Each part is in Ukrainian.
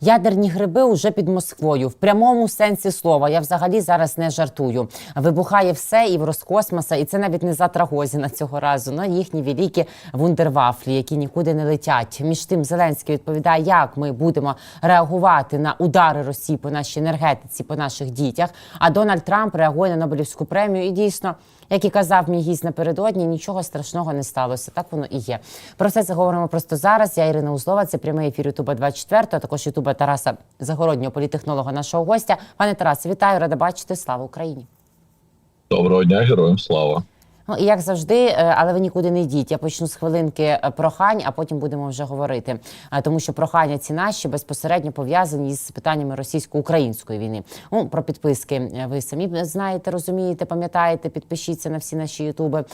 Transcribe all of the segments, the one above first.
Ядерні гриби вже під Москвою в прямому сенсі слова. Я взагалі зараз не жартую. Вибухає все і в Роскосмоса, і це навіть не за Трагозіна цього разу. на їхні великі вундервафлі, які нікуди не летять. Між тим Зеленський відповідає, як ми будемо реагувати на удари Росії по нашій енергетиці, по наших дітях. А Дональд Трамп реагує на Нобелівську премію. І дійсно, як і казав мій гість напередодні, нічого страшного не сталося. Так воно і є. Про все це говоримо просто зараз. Я Ірина Узлова. Це прямий ефір Ютуба 24, а також Ютуба Тараса Загороднього, політехнолога нашого гостя. Пане Тарасе, вітаю, рада бачити. Слава Україні! Доброго дня, героям слава. Ну і як завжди, е, але ви нікуди не йдіть. Я почну з хвилинки е, прохань, а потім будемо вже говорити. Е, Тому що прохання ці наші безпосередньо пов'язані з питаннями російсько-української війни. Ну про підписки ви самі знаєте, розумієте, пам'ятаєте. Підпишіться на всі наші ютуби.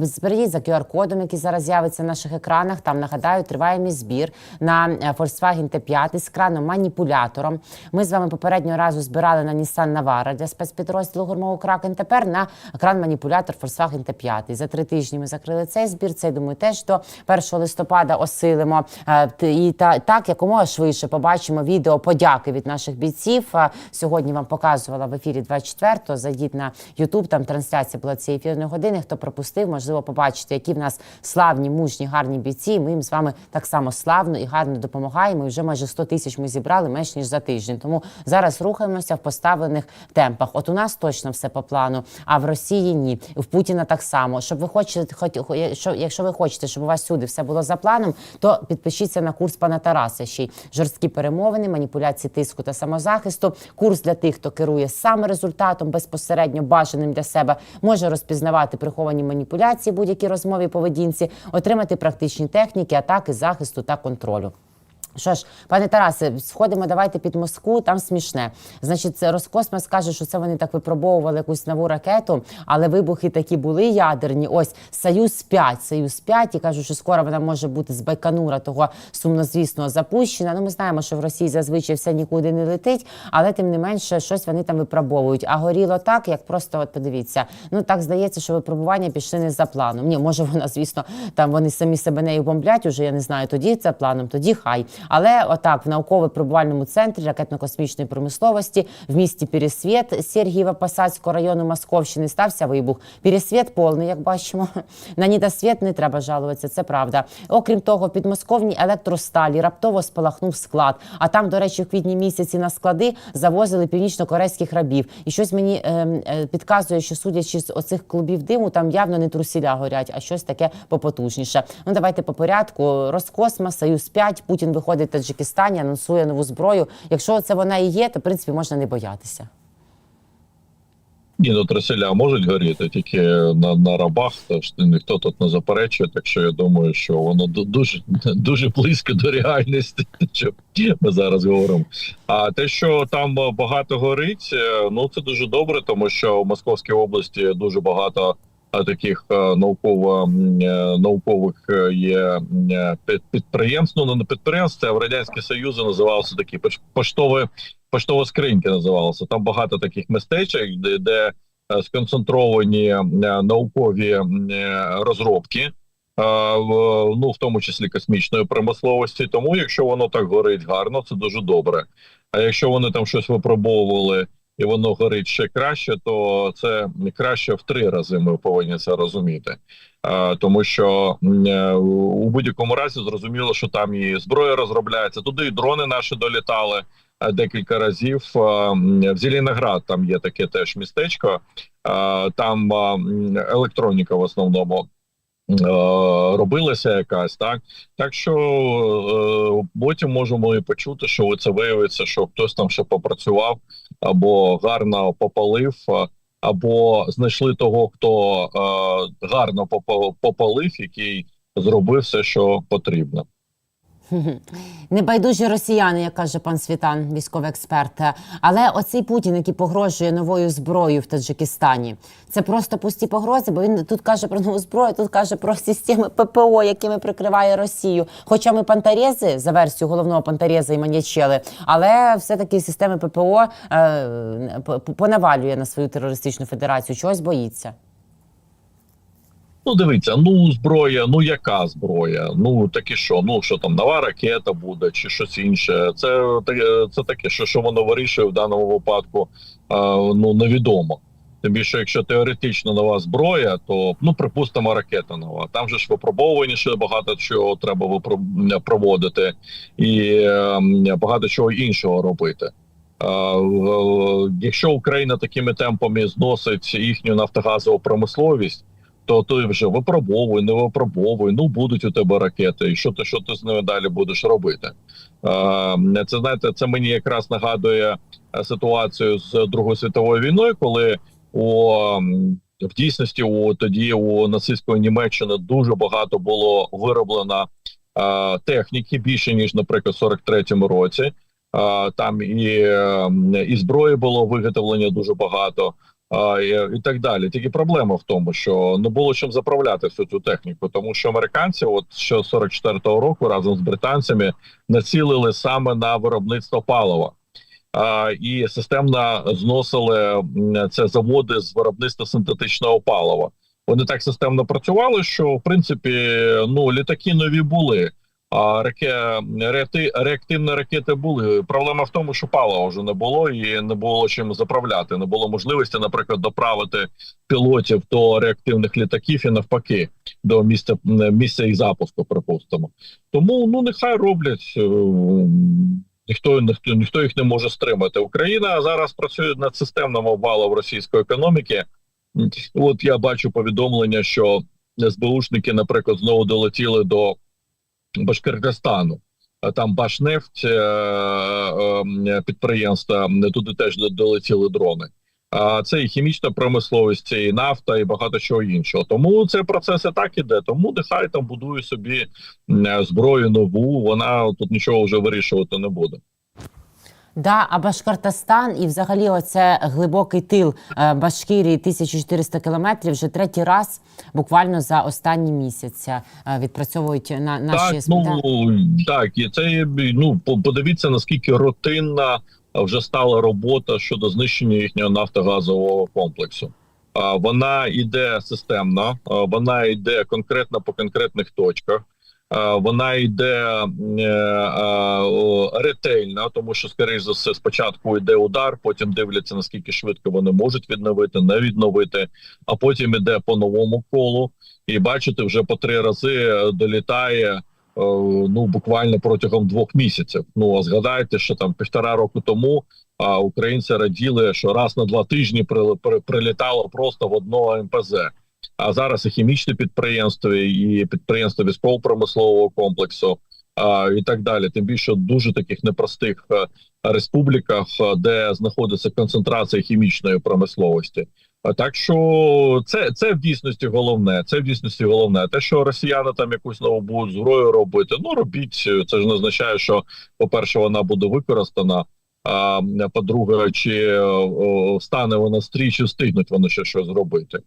Зберіть за QR-кодом, який зараз з'явиться на наших екранах. Там нагадаю, триває мій збір на Volkswagen T5 з краном маніпулятором. Ми з вами попереднього разу збирали на Nissan Navara для спецпідрозділу гурмову Кракен. Тепер на кран маніпулятор Volkswagen T5. За три тижні ми закрили цей збір. Це думаю, теж до 1 листопада осилимо Е, і та так якомога швидше побачимо відео подяки від наших бійців. Сьогодні вам показувала в ефірі 24-го. Зайдіть на YouTube, Там трансляція була цієї ефірної години. Хто пропустив, можливо, побачити, які в нас славні, мужні, гарні бійці. Ми їм з вами так само славно і гарно допомагаємо. І вже майже 100 тисяч ми зібрали менш ніж за тиждень. Тому зараз рухаємося в поставлених темпах. От у нас точно все по плану, а в Росії ні. В Путіна так само. Щоб ви хочете, хоч якщо, якщо ви хочете, щоб у вас сюди все було за планом, то підпишіться на курс пана Тараса. Ще й жорсткі перемовини, маніпуляції тиску та самозахисту. Курс для тих, хто керує саме результатом безпосередньо бажаним для себе, може розпізнавати приховані маніпуляції, будь-які розмові і поведінці, отримати практичні техніки, атаки, захисту та контролю. Що ж, пане Тарасе, сходимо, давайте під Москву, там смішне. Значить, Роскосмос каже, що це вони так випробовували якусь нову ракету, але вибухи такі були ядерні. Ось Союз 5 Союз 5 і кажуть, що скоро вона може бути з Байконура, того сумнозвісного запущена. Ну, ми знаємо, що в Росії зазвичай все нікуди не летить, але тим не менше щось вони там випробовують. А горіло так, як просто от подивіться. Ну так здається, що випробування пішли не за планом. Ні, може вона, звісно, там вони самі себе нею бомблять. Уже я не знаю. Тоді це планом, тоді хай. Але отак в науково-пробувальному центрі ракетно-космічної промисловості в місті Пересвіт Сергієва-Посадського району Московщини стався вибух. Пересвіт повний, як бачимо. На нідосвіт не треба жалуватися, це правда. Окрім того, в підмосковній електросталі раптово спалахнув склад. А там, до речі, в квітні місяці на склади завозили північно-корейських рабів. І щось мені ем, е, підказує, що судячи з оцих клубів диму, там явно не трусіля горять, а щось таке попотужніше. Ну давайте по порядку. Роскосмос, Союз 5 Путін виходить в Таджикистані, анонсує нову зброю. Якщо це вона і є, то в принципі можна не боятися. Ні, ну траселя можуть горіти тільки на, на рабах, тож ніхто тут не заперечує. Так що я думаю, що воно дуже дуже близько до реальності, що ми зараз говоримо. А те, що там багато горить, е, ну це дуже добре, тому що в Московській області дуже багато таких е, науково е, наукових е, є е, підприємств. Ну не підприємств, а в радянській Союзі називалося такі пош- поштові поштова скринька називалася. Там багато таких містечок, де, де е, сконцентровані е, наукові е, розробки, е, ну в тому числі космічної промисловості. Тому, якщо воно так горить гарно, це дуже добре. А якщо вони там щось випробовували і воно горить ще краще, то це краще в три рази. Ми повинні це розуміти. Тому що е, у будь-якому разі зрозуміло, що там і зброя розробляється. Туди і дрони наші долітали е, декілька разів. В Зеленоград там є таке теж містечко. Там електроніка в основному робилася якась, так так що е, потім можемо і почути, що це виявиться, що хтось там ще попрацював або гарно попалив. Або знайшли того, хто гарно попа- попалив, який зробив все, що потрібно. Небайдужі росіяни, як каже пан Світан, військовий експерт. Але оцей Путін, який погрожує новою зброєю в Таджикистані, це просто пусті погрози, бо він тут каже про нову зброю, тут каже про системи ППО, якими прикриває Росію. Хоча ми пантарези за версією головного пантареза і маньячели, але все-таки системи ППО е, понавалює на свою терористичну федерацію. Чогось боїться. Ну, дивіться, ну зброя, ну яка зброя? Ну таке що? Ну що там нова ракета буде, чи щось інше? Це це таке, що, що воно вирішує в даному випадку, ну невідомо. Тим більше, якщо теоретично нова зброя, то ну припустимо, ракета нова. Там же ж випробовування ще багато чого треба проводити, і е, багато чого іншого робити. Якщо Україна такими темпами зносить їхню нафтогазову промисловість, то ти вже випробовуй, не випробовуй. Ну будуть у тебе ракети, і що ти що ти з ними далі будеш робити? Е, Це знаєте, це мені якраз нагадує е, ситуацію з Другою світовою війною, коли у в дійсності у тоді у нацистської Німеччини дуже багато було вироблено е, техніки більше ніж, наприклад, в 43-му році. Е, там і, і зброї було виготовлення дуже багато. І, так далі. Тільки проблема в тому, що не було чим заправляти всю цю техніку, тому що американці, от ще 44-го року, разом з британцями, націлили саме на виробництво палива. І системно зносили це заводи з виробництва синтетичного палива. Вони так системно працювали, що в принципі ну літаки нові були. Реактивні ракети були. Проблема в тому, що палива вже не було і не було чим заправляти. Не було можливості, наприклад, доправити пілотів до реактивних літаків і навпаки до місця місця їх запуску, припустимо. Тому ну нехай роблять. е, Ніхто ніхто ніхто їх не може стримати. Україна зараз працює над системним обвалом російської економіки. От я бачу повідомлення, що СБУшники, наприклад, знову долетіли до Башкортостану. А Там Башнефть е, е, підприємства туди теж долетіли дрони. А це і хімічна промисловість, і нафта, і багато чого іншого. Тому цей процес і так іде. Тому нехай там будує собі зброю нову. Вона тут нічого вже вирішувати не буде. Да, а Башкортостан і взагалі оце глибокий тил е, Башкірії 1400 кілометрів вже третій раз буквально за останні місяці е, відпрацьовують на наші Так, ну так, і це ну подивіться наскільки рутинна вже стала робота щодо знищення їхнього нафтогазового комплексу. Вона йде системно, вона йде конкретно по конкретних точках. А, Вона йде е, о, ретельно, тому що, скоріш за все, спочатку йде удар, потім дивляться наскільки швидко вони можуть відновити, не відновити, а потім іде по новому колу. І бачите, вже по три рази е, долітає е, ну буквально протягом двох місяців. Ну а згадайте, що там півтора року тому а, українці раділи, що раз на два тижні при, при, прилітало просто в одного МПЗ. А зараз і хімічне підприємство, і підприємство військово-промислового комплексу, і так далі. Тим більше дуже таких непростих е, республіках, е, де знаходиться концентрація хімічної промисловості. Так що це, це в дійсності головне. Це в дійсності головне. Те, що росіяни там якусь нову будуть зброю робити, ну робіть. Це ж не означає, що по-перше, вона буде використана. А по-друге, чи стане вона стрій, чи встигнуть вони ще щось зробити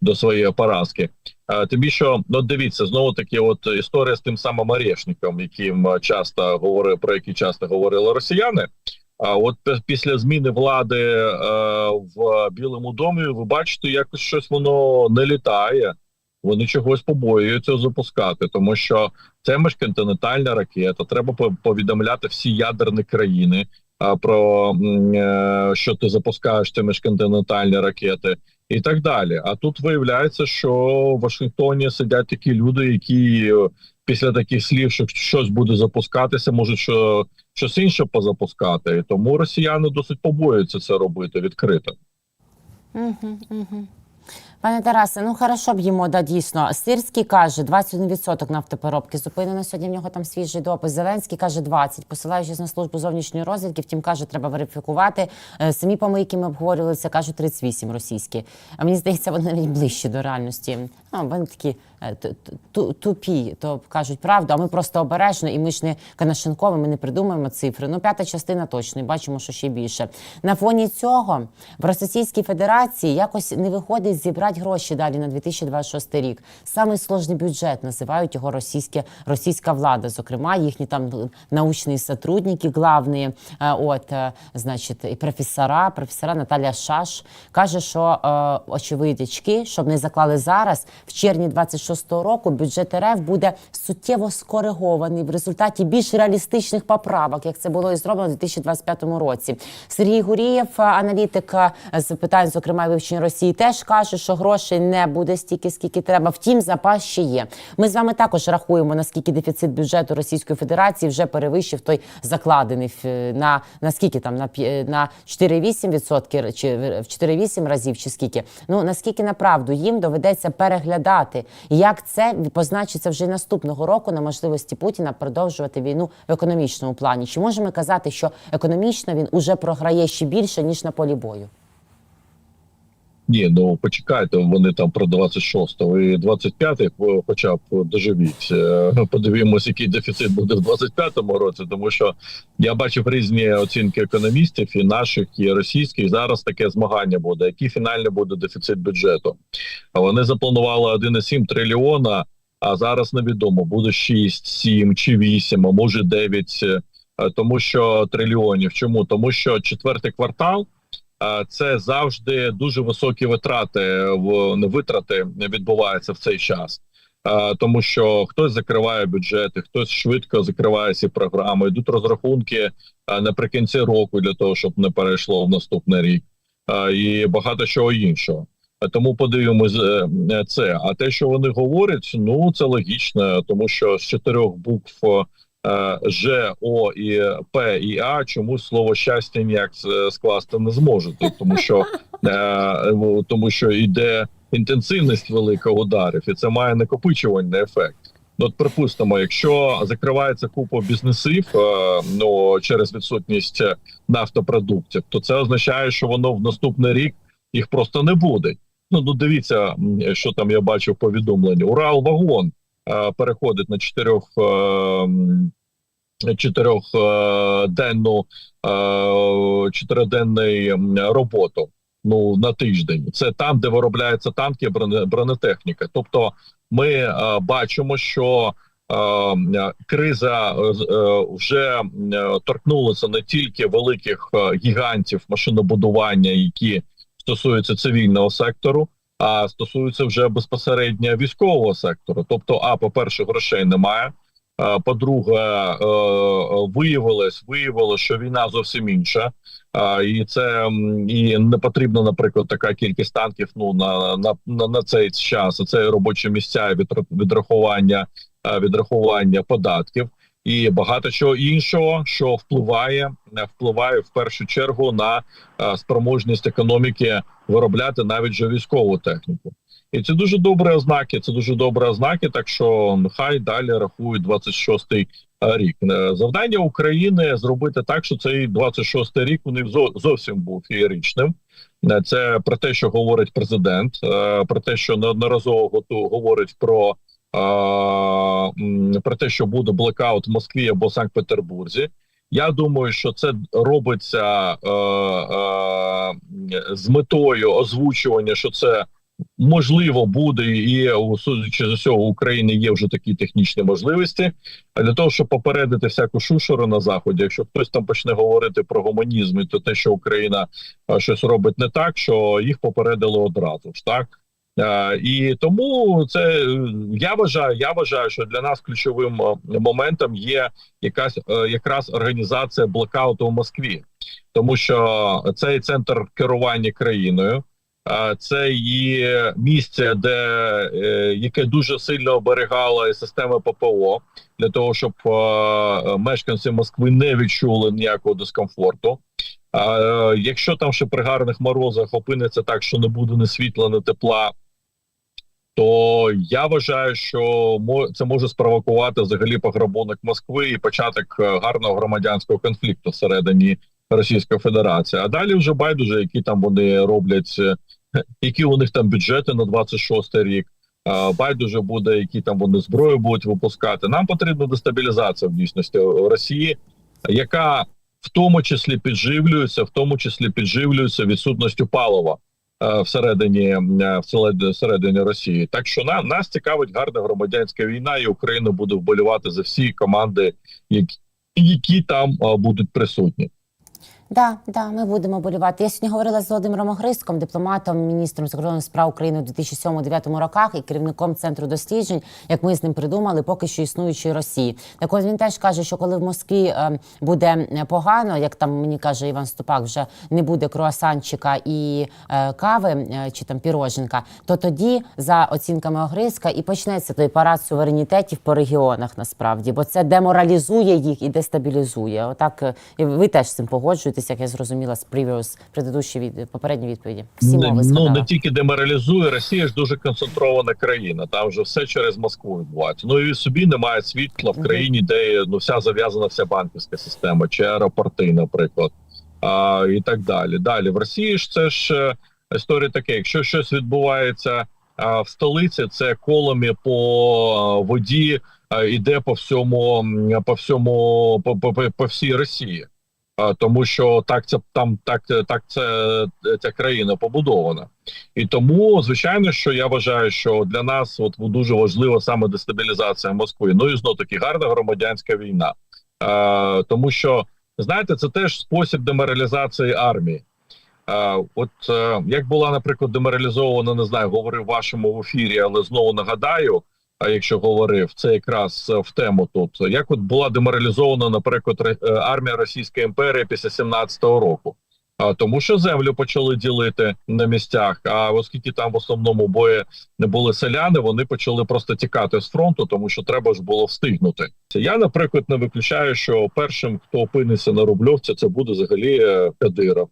до своєї поразки. Тим більше, ну дивіться, знову таки, от історія з тим самим Орешником, яким часто говорив про які часто говорили росіяни. А от після зміни влади е, в Білому домі, ви бачите, якось щось воно не літає. Вони чогось побоюються запускати, тому що це міжконтинентальна ракета. Треба по- повідомляти всі ядерні країни про е, що ти запускаєш ці міжконтинентальні ракети і так далі. А тут виявляється, що в Вашингтоні сидять такі люди, які е, після таких слів, що щось буде запускатися, можуть що щось інше позапускати. І тому росіяни досить побоюються це робити відкрито. Угу, угу. Пане Тарасе, ну хорошо б їмо, да, дійсно. Сирський каже, 21% нафтопереробки зупинено. Сьогодні в нього там свіжий допис. Зеленський каже 20%. Посилаючись на службу зовнішньої розвідки, втім каже, треба верифікувати. Е, Самі помийки ми обговорювали це, кажуть 38 російські. А мені здається, вони навіть ближчі до реальності. Ну, вони такі е, ту- ту- тупі, то кажуть правду, а ми просто обережно, і ми ж не Канашенкові, ми не придумаємо цифри. Ну, п'ята частина точно, і бачимо, що ще більше. На фоні цього в Російській Федерації якось не виходить зібрати збирати гроші далі на 2026 рік. Самий сложний бюджет називають його російське російська влада. Зокрема, їхні там научні сотрудники, главні, е, от е, значить, і професора. Професора Наталя Шаш каже, що е, очевидячки, щоб не заклали зараз, в червні 26-го року бюджет РФ буде суттєво скоригований в результаті більш реалістичних поправок, як це було і зроблено у 2025 році. Сергій Гурієв, аналітик з питань, зокрема вивчення Росії, теж каже, що грошей не буде стільки, скільки треба. Втім, запас ще є. Ми з вами також рахуємо, наскільки дефіцит бюджету Російської Федерації вже перевищив той закладений на наскільки там на на 4,8% чи в 4,8 разів, чи скільки. Ну наскільки направду їм доведеться переглядати, як це позначиться вже наступного року на можливості Путіна продовжувати війну в економічному плані? Чи можемо казати, що економічно він уже програє ще більше ніж на полі бою? Ні, ну почекайте, вони там про 26-го і 25-й о, хоча б доживіть. Е, Подивимось, який дефіцит буде в 25-му році, тому що я бачив різні оцінки економістів, і наших, і російських. Зараз таке змагання буде. Який фінальний буде дефіцит бюджету? Вони запланували 1,7 трильйона, а зараз невідомо, буде 6, 7 чи 8, а може 9, е, тому що трильйонів. Чому? Тому що четвертий квартал. Це завжди дуже високі витрати в витрати відбуваються в цей час. Тому що хтось закриває бюджети, хтось швидко закриває ці програми. Йдуть розрахунки наприкінці року для того, щоб не перейшло в наступний рік, і багато чого іншого. Тому подивимось е, це. А те, що вони говорять, ну це логічно, тому що з чотирьох букв е, Ж, О і П і А чомусь слово щастя ніяк е, скласти не зможете, тому що е, тому що йде інтенсивність велика ударів, і це має накопичувальний ефект. Ну, От, припустимо, якщо закривається купа бізнесів е, ну через відсутність нафтопродуктів, то це означає, що воно в наступний рік їх просто не буде. Ну, ну дивіться, що там я бачив повідомлення. Урал вагон е, переходить на чотирьох е, чотирьохденну е, чотириденний м, роботу. Ну на тиждень це там, де виробляються танки, бронетехніка. Тобто, ми е, бачимо, що е, е, криза е, е, вже е, торкнулася не тільки великих е, гігантів машинобудування, які стосуються цивільного сектору, а стосуються вже безпосередньо військового сектору. Тобто, а по перше, грошей немає. Е, По-друге, е, е, виявилось, виявилось, що війна зовсім інша, і це і не потрібна, наприклад, така кількість танків. Ну на на, на, на цей час. Це робочі місця, відра- відрахування, відрахування податків і багато чого іншого, що впливає, впливає в першу чергу на спроможність економіки виробляти навіть вже військову техніку. І це дуже добрі ознаки. Це дуже добрі ознаки. Так що нехай далі рахують 26-й рік. Е, Завдання України зробити так, що цей 26-й рік у них зовсім був феєричним. Е, Це про те, що говорить президент, е, про те, що неодноразово говорить про, е, про те, що буде блекаут в Москві або Санкт-Петербурзі. Я думаю, що це робиться е, е, з метою озвучування, що це можливо буде, і судячи з усього, у України є вже такі технічні можливості. А для того, щоб попередити всяку шушеру на заході, якщо хтось там почне говорити про гуманізм, і то те, що Україна щось робить не так, що їх попередили одразу ж так. І тому це е, я вважаю. Я вважаю, що для нас ключовим е, моментом є якась е, якраз організація блекауту в Москві, тому що цей центр керування країною. Це її місце, де е, яке дуже сильно оберігала система ППО для того, щоб е, мешканці Москви не відчули ніякого дискомфорту. А е, якщо там ще при гарних морозах опиниться так, що не буде ні світла, ні тепла, то я вважаю, що це може спровокувати взагалі пограбунок Москви і початок гарного громадянського конфлікту всередині Російської Федерації. А далі вже байдуже, які там вони роблять, які у них там бюджети на 26 рік. Байдуже буде, які там вони зброю будуть випускати. Нам потрібна дестабілізація в дійсності Росії, яка в тому числі підживлюється, в тому числі підживлюється відсутністю палива. е, всередині е, всередині- всередині Росії. Так що на, нас цікавить гарна громадянська війна, і Україна буде вболівати за всі команди, які, які там е, будуть присутні. Да, да, ми будемо болівати. Я сьогодні говорила з Володимиром Огриском, дипломатом, міністром закордонних справ України у 2007-2009 роках і керівником центру досліджень, як ми з ним придумали, поки що існуючої Росії. Так ось він теж каже, що коли в Москві е, буде е, погано, як там мені каже Іван Ступак, вже не буде круасанчика і е, кави чи там піроженка, то тоді, за оцінками Огриска, і почнеться той парад суверенітетів по регіонах насправді, бо це деморалізує їх і дестабілізує. Отак і ви теж з цим погоджуєтесь, як я зрозуміла з previous, предыдущі від попередні відповіді. Всі Не- мови ну не тільки деморалізує Росія ж дуже концентрована країна. Там вже все через Москву відбувається. Ну і собі немає світла в країні, де ну вся зав'язана вся банківська система, чи аеропорти, наприклад, а, і так далі. Далі в Росії ж це ж е, історія таке. Якщо щось відбувається а, в столиці, це колами по воді іде по всьому, по всьому, по, по- по всій Росії. Тому що так це там так, так це ця країна побудована, і тому звичайно, що я вважаю, що для нас от дуже важлива саме дестабілізація Москви. Ну і знов таки гарна громадянська війна, а, тому що знаєте, це теж спосіб деморалізації армії. А, от е, як була, наприклад, деморалізована, не знаю, говорив в вашому ефірі, але знову нагадаю. Якщо говорив, це якраз е, в тему тут. Як от була деморалізована, наприклад, е, армія Російської імперії після 17-го року, а тому, що землю почали ділити на місцях. А оскільки там в основному бої не були селяни, вони почали просто тікати з фронту, тому що треба ж було встигнути. Я, наприклад, не виключаю, що першим, хто опиниться на Рубльовці, це буде взагалі е, Кадиров.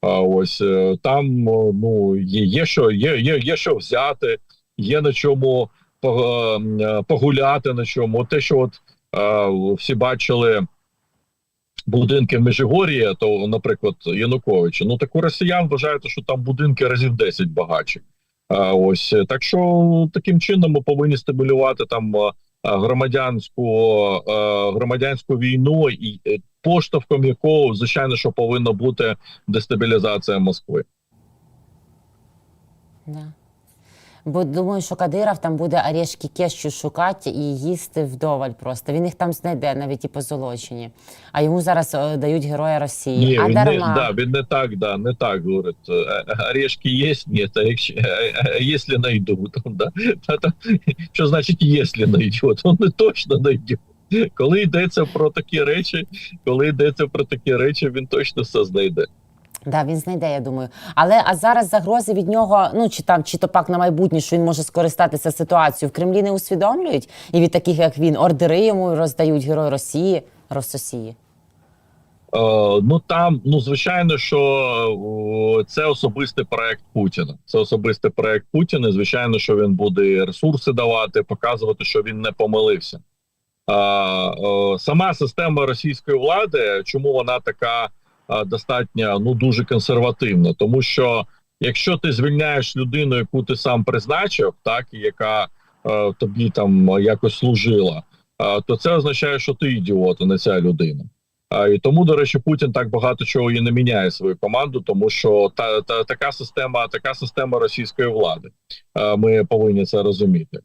А ось там ну є, є що, є, є, є що взяти, є на чому погуляти на чому. От те, що от е, всі бачили будинки в Межигор'ї, то, наприклад, Януковича. Ну так у росіян вважають, що там будинки разів 10 багатші. А ось е, так що таким чином ми повинні стимулювати там е, громадянську е, громадянську війну, і е, поштовхом якого звичайно що повинна бути дестабілізація Москви. Да. Бо думаю, що Кадиров там буде орешки кещу шукати і їсти вдоволь просто. Він їх там знайде навіть і позолочені. А йому зараз е, дають Героя Росії. Ні, а він не, дарма. да, він не так, да, не так говорить. Е, е, Орешки є, ні, а якщо, е, е, якщо найду, то, да. Та, та, що значить, якщо найде? Он не точно знайде. Коли йдеться про такі речі, коли йдеться про такі речі, він точно все знайде. Да, він знайде, я думаю. Але а зараз загрози від нього, ну чи там, чи то пак на майбутнє, що він може скористатися ситуацією в Кремлі не усвідомлюють, і від таких, як він, ордери йому роздають Герой Росії, Рососії. Е, ну там, ну звичайно, що це особистий проект Путіна. Це особистий проект Путіна. Звичайно, що він буде ресурси давати, показувати, що він не помилився. Е, е, сама система російської влади, чому вона така достатньо ну дуже консервативна? Тому що якщо ти звільняєш людину, яку ти сам призначив, так і яка е, тобі там якось служила, е, то це означає, що ти ідіот, а не ця людина. А, і тому, до речі, Путін так багато чого і не міняє свою команду, тому що та, та така система, така система російської влади. А, ми повинні це розуміти.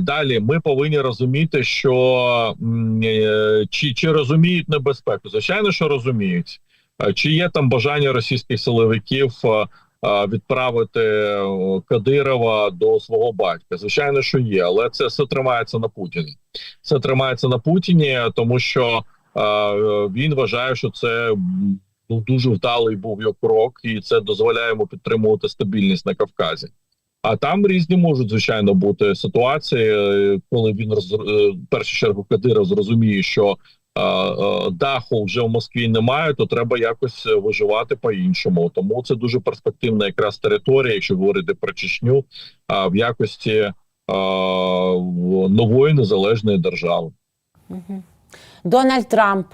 Далі ми повинні розуміти, що е, чи, чи розуміють небезпеку. Звичайно, що розуміють. А, чи є там бажання російських силовиків а, а, відправити е, Кадирова до свого батька? Звичайно, що є, але це все тримається на Путіні. Це тримається на Путіні, тому що. Е, він вважає, що це ну, дуже вдалий був його крок, і це дозволяє йому підтримувати стабільність на Кавказі. А там різні можуть звичайно бути ситуації, е, коли він роз е, першу чергу Кадиров зрозуміє, що е, е, даху вже в Москві немає, то треба якось е, виживати по-іншому. Тому це дуже перспективна якраз територія, якщо говорити про Чечню, в якості е, нової незалежної держави. Дональд Трамп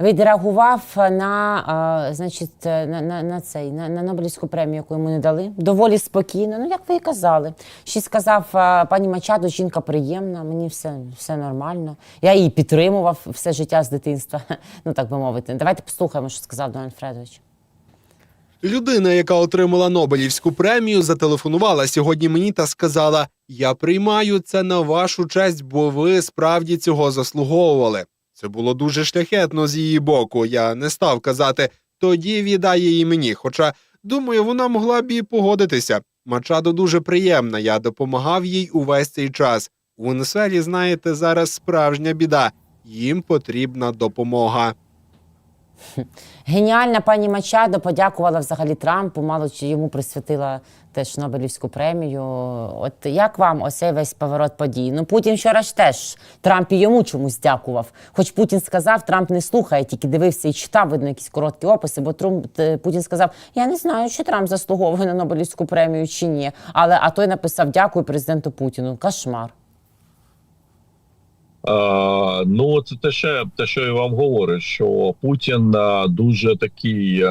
відреагував на, а, значить, на, на, на цей на, на Нобелівську премію, яку йому не дали. Доволі спокійно. Ну як ви і казали. Ще сказав пані Мачадо, жінка приємна, мені все, все нормально. Я її підтримував все життя з дитинства. Ну так би мовити. Давайте послухаємо, що сказав Дональд Фредович. Людина, яка отримала Нобелівську премію, зателефонувала сьогодні мені та сказала: Я приймаю це на вашу честь, бо ви справді цього заслуговували. Це було дуже шляхетно з її боку. Я не став казати, тоді віддай її мені. Хоча, думаю, вона могла б і погодитися. Мачадо дуже приємна, я допомагав їй увесь цей час. У Венесуелі, знаєте, зараз справжня біда. Їм потрібна допомога. Геніальна пані Мачадо подякувала взагалі Трампу, мало чи йому присвятила теж Нобелівську премію. От як вам ось цей весь поворот подій? Ну Путін вчора ж теж Трамп і йому чомусь дякував. Хоч Путін сказав, Трамп не слухає, тільки дивився і читав, видно, якісь короткі описи, бо Трумп е, Путін сказав: Я не знаю, чи Трамп заслуговує на Нобелівську премію чи ні. Але а той написав дякую президенту Путіну. Кошмар. Е, ну, це те, ще, те, що я вам говорю, що Путін е, дуже такий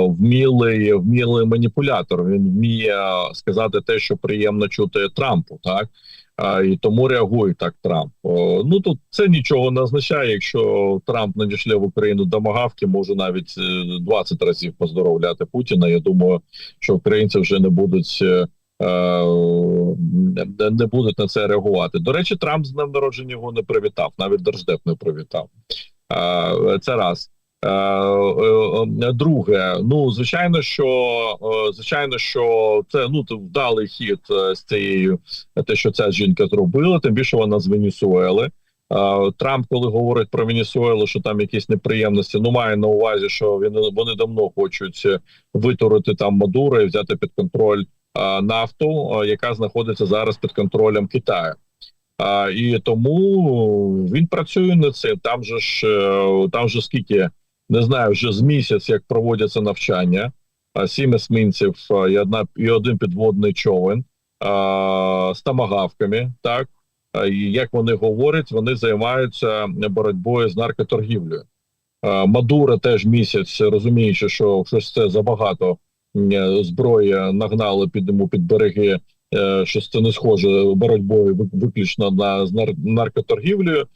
вмілий, вмілий маніпулятор. Він вміє сказати те, що приємно чути Трампу, так Е, і тому реагує так Трамп. Е, ну тут це нічого не означає. Якщо Трамп надійшле в Україну домагавки, може навіть е, 20 разів поздоровляти Путіна. Я думаю, що українці вже не будуть. е, е, не- будуть на це реагувати. До речі, Трамп з днем народження його не привітав, навіть держдеп не привітав. Е, Це раз. Е, е, е, Друге, ну звичайно, що звичайно, що це ну вдалий хід з цією, те, що ця жінка зробила, тим більше вона з Венесуели. Трамп, коли говорить про Венесуелу, що там якісь неприємності, ну має на увазі, що він вони давно хочуть витурити там Мадуро і взяти під контроль нафту, яка знаходиться зараз під контролем Китаю. І тому він працює над цим. Там же ж там же скільки не знаю, вже з місяць як проводяться навчання. Сім есмінців і одна і один підводний човен а, з тамагавками. Так і як вони говорять, вони займаються боротьбою з наркоторгівлею. А, Мадуро теж місяць, розуміючи, що щось це забагато зброї нагнали під йому під береги е, що це не схоже боротьбою виключно на з нар- наркоторгівлею,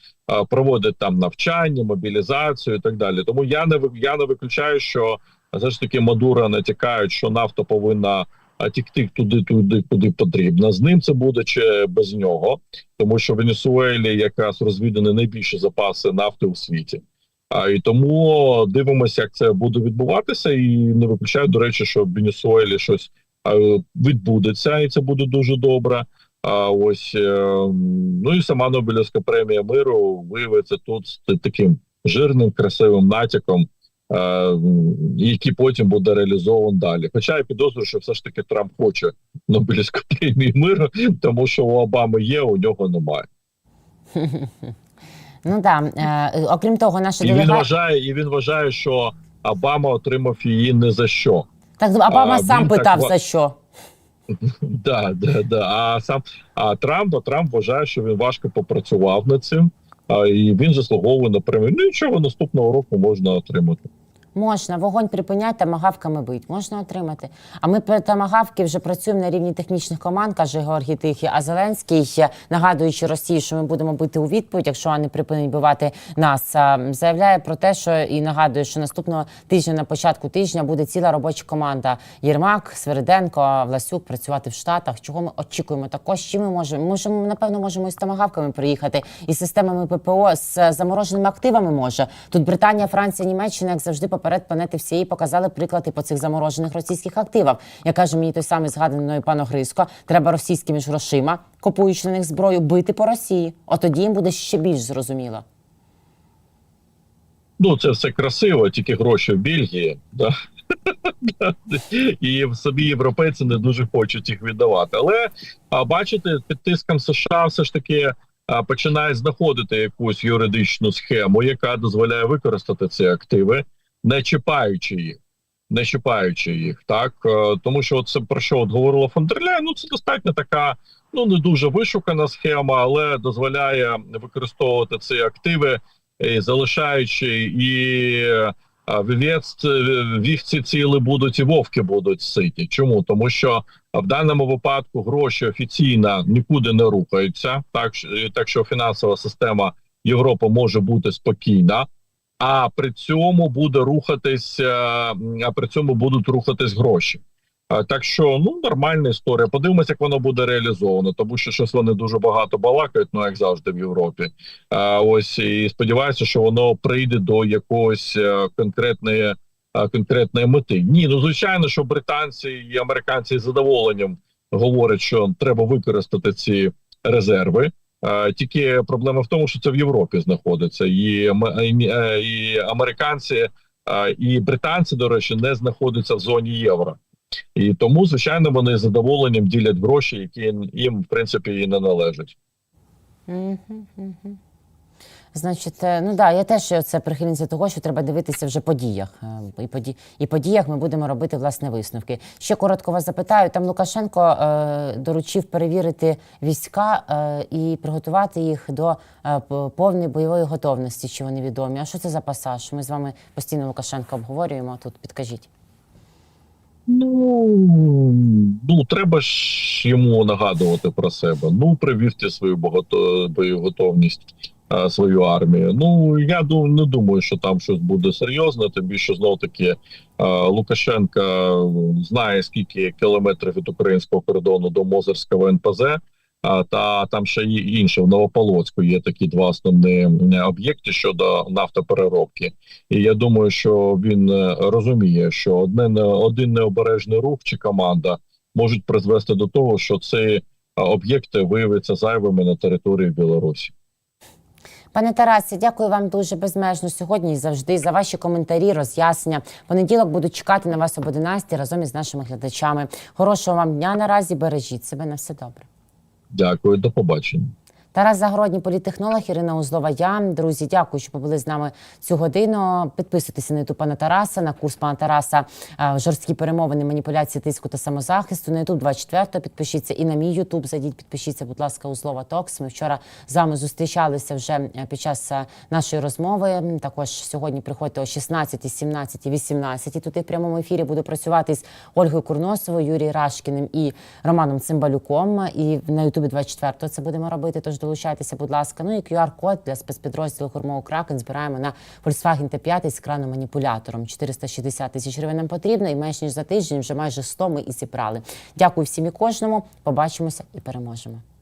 проводить там навчання, мобілізацію і так далі. Тому я не я не виключаю, що все ж таки Мадура натякають, що нафта повинна тікти туди, туди, куди потрібно. З ним це буде чи без нього, тому що в Венесуелі якраз розвідані найбільші запаси нафти у світі. А і тому дивимося, як це буде відбуватися, і не виключаю, до речі, що в Венесуелі щось відбудеться, і це буде дуже добре. А ось е, ну і сама Нобелівська премія миру виявиться тут з таким жирним, красивим натяком, е, який потім буде реалізований далі. Хоча я підозрюю, що все ж таки Трамп хоче Нобелівську премію миру, тому що у Обами є, у нього немає. Ну так, е, окрім того, наша І він вважає, і він вважає, що Обама отримав її не за що. Так, А, сам він так питав за що. Да, да, да. А сам а Трамп, а Трамп вважає, що він важко попрацював над цим, а, і він заслуговує на премію. Ну нічого наступного року можна отримати. Можна вогонь припиняти, тамагавками бить. Можна отримати. А ми по тамагавки вже працюємо на рівні технічних команд, каже Георгій Тихий. А Зеленський, нагадуючи Росії, що ми будемо бити у відповідь, якщо вони припинять бивати нас, заявляє про те, що і нагадує, що наступного тижня на початку тижня буде ціла робоча команда Єрмак, Свериденко, Власюк працювати в Штатах. Чого ми очікуємо? Також чи ми можемо? Можемо напевно можемо і з тамагавками приїхати, і системами ППО з замороженими активами. Може тут Британія, Франція, Німеччина, як завжди, поперед планети всієї показали приклади по цих заморожених російських активах. Я каже мені той самий згаданий пан Огриско, треба російськими ж грошима, купуючи на них зброю, бити по Росії. От тоді їм буде ще більш зрозуміло. Ну це все красиво, тільки гроші в Бельгії. Да? І собі європейці не дуже хочуть їх віддавати. Але бачите, під тиском США все ж таки починає знаходити якусь юридичну схему, яка дозволяє використати ці активи, не чіпаючи їх. Не чіпаючи їх, так Е, тому що це про що от говорила фон дер Ляйн, Ну це достатньо така, ну не дуже вишукана схема, але дозволяє використовувати ці активи, і залишаючи і е, вівці ціли будуть і вовки будуть ситі. Чому? Тому що в даному випадку гроші офіційно нікуди не рухаються, так так що фінансова система Європи може бути спокійна. А при цьому буде рухатись, а при цьому будуть рухатись гроші. Так що ну нормальна історія. Подивимося, як воно буде реалізовано, тому що щось вони дуже багато балакають, ну як завжди в Європі. А, ось і сподіваюся, що воно прийде до якоїсь е, конкретної е, конкретної мети. Ні, ну звичайно, що британці і американці з задоволенням говорять, що треба використати ці резерви. Е, Тільки проблема в тому, що це в Європі знаходиться, і, і, е, і американці е, і британці, до речі, не знаходяться в зоні євро. І тому, звичайно, вони з задоволенням ділять гроші, які їм в принципі і не належать. Значить, е, ну да, я теж це прихильниця того, що треба дивитися вже по діях. Е, І по, і по ми будемо робити власне висновки. Ще коротко вас запитаю. Там Лукашенко е, доручив перевірити війська е, і приготувати їх до е, повної бойової готовності, чи вони відомі. А що це за пасаж? Ми з вами постійно Лукашенка обговорюємо. Тут підкажіть. Ну, ну треба ж йому нагадувати про себе. Ну, привівте свою боєготовність, свою армію. Ну я не думаю, що там щось буде серйозне. Тим більше знов таки Лукашенка знає скільки кілометрів від українського кордону до Мозерського НПЗ. А, та там ще й інше в Новополоцьку є такі два основні об'єкти щодо нафтопереробки. І я думаю, що він е, розуміє, що одне не один необережний рух чи команда можуть призвести до того, що ці е, об'єкти виявляться зайвими на території Білорусі. Пане Тарасі, дякую вам дуже безмежно сьогодні і завжди за ваші коментарі, роз'яснення. Понеділок буду чекати на вас об 11 разом із нашими глядачами. Хорошого вам дня наразі. Бережіть себе на все добре. Дякую, до побачення. Тарас Загородній, політтехнолог, Ірина Узлова. Я друзі, дякую, що побули з нами цю годину. Підписуйтеся на ютуб пана Тараса, на курс пана Тараса е, жорсткі перемовини, маніпуляції, тиску та самозахисту. На ютуб 24 підпишіться і на мій ютуб. Зайдіть, підпишіться, будь ласка, Узлова Токс. Ми вчора з вами зустрічалися вже е, під час е, нашої розмови. Також сьогодні приходьте о 16, 17, 18. Тут і в прямому ефірі буду працювати з Ольгою Курносовою, Юрієм Рашкіним і Романом Цимбалюком. І на Ютубі 24 це будемо робити. Тож долучайтеся, будь ласка. Ну і QR-код для спецпідрозділу Хурмоу Кракен збираємо на Volkswagen Т5 з краном маніпулятором. 460 тисяч гривень нам потрібно, і менш ніж за тиждень вже майже 100 ми і зібрали. Дякую всім і кожному. Побачимося і переможемо.